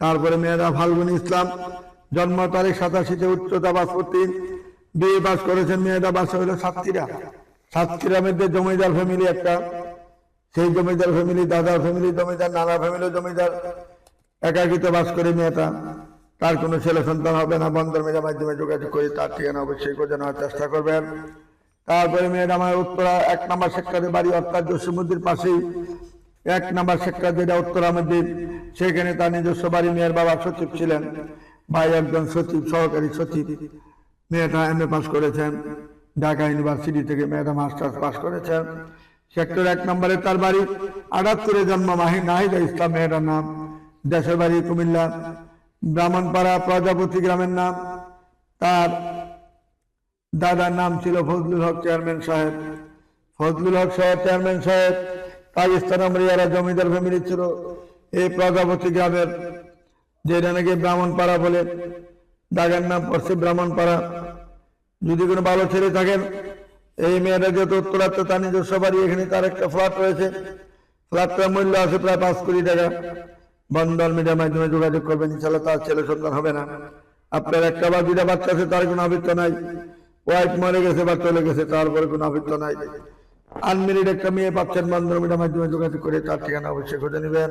তারপরে মেয়েরা ফাল্গুন ইসলাম, জন্ম তারিখ সাতাশিতে উচ্চতা বাষট্টি বিয়ে পাস করেছেন মেয়েরা বাসা হলো সাতক্ষীরা। সাতক্ষীরা মধ্যে জমিদার ফ্যামিলি একটা। সেই জমিদার ফ্যামিলি দাদার ফ্যামিলি জমিদার নানা ফ্যামিলি জমিদার একাকিত বাস করে মেয়েটা। তার কোনো ছেলে সন্তান হবে না বন্ধন মেয়ের মাধ্যমে যোগাযোগ করে তার ঠিকানা অবশ্যই করে চেষ্টা করবেন। তারপরে মেয়ের আমার উত্তরা এক নম্বর সেক্টরে বাড়ি, অর্থাৎ জসীমুদ্দির পাশেই এক নম্বর সেক্টর যেটা উত্তরা মন্দির সেখানে তার নিজস্ব বাড়ি, মেয়ের বাবা সচিব ছিলেন। ভাই একজন সচিব, সহকারী সচিব। মেয়েটা এম এ পাস করেছেন, ঢাকা ইউনিভার্সিটি থেকে মেয়েটা মাস্টার্স পাস করেছেন। সেক্টর এক নম্বরে তার বাড়ি আটাত্তরে জন্ম মাহি নাহিদা ইসলাম, মেয়েটার নাম দেশের বাড়ি কুমিল্লা। ব্রাহ্মণপাড়া প্রজাপতি গ্রামের নাম। তার দাদার নাম ছিল ফজলুল হক চেয়ারম্যান সাহেব। ফজলুল হক সাহেব, চেয়ারম্যান সাহেব পাকিস্তান আমরিয়ারা জমিদার ফ্যামিলি ছিল, এই প্রজাপতি গ্রামের যেটা নাকি ব্রাহ্মণপাড়া বলে দাদার নাম পড়ছে ব্রাহ্মণপাড়া। যদি কোনো ভালো ছেলে থাকেন, এই মেয়েটা যেহেতু উত্তরাত্ম তার নিজস্ব বাড়ি এখানে, তার একটা ফ্ল্যাট রয়েছে। ফ্ল্যাটটার মূল্য আছে প্রায় পাঁচ কোটি টাকা। বন্ধন মিডিয়ার মাধ্যমে যোগাযোগ করবেন ইনশাল্লাহ তার ছেলে সন্তান হবে না। আপনার একটা বা দুটা বাচ্চা আছে, তার কোনো আবৃত্ত নাই। ওয়াইফ মরে গেছে বা চলে গেছে তারপরে কোনো আবৃত্ত নাই। আনমেরিড একটা মেয়ে পাচ্ছেন বান্ধবীরা মাধ্যমে যোগাযোগ করে তার ঠিকানা অবশ্যই খুঁজে নেবেন।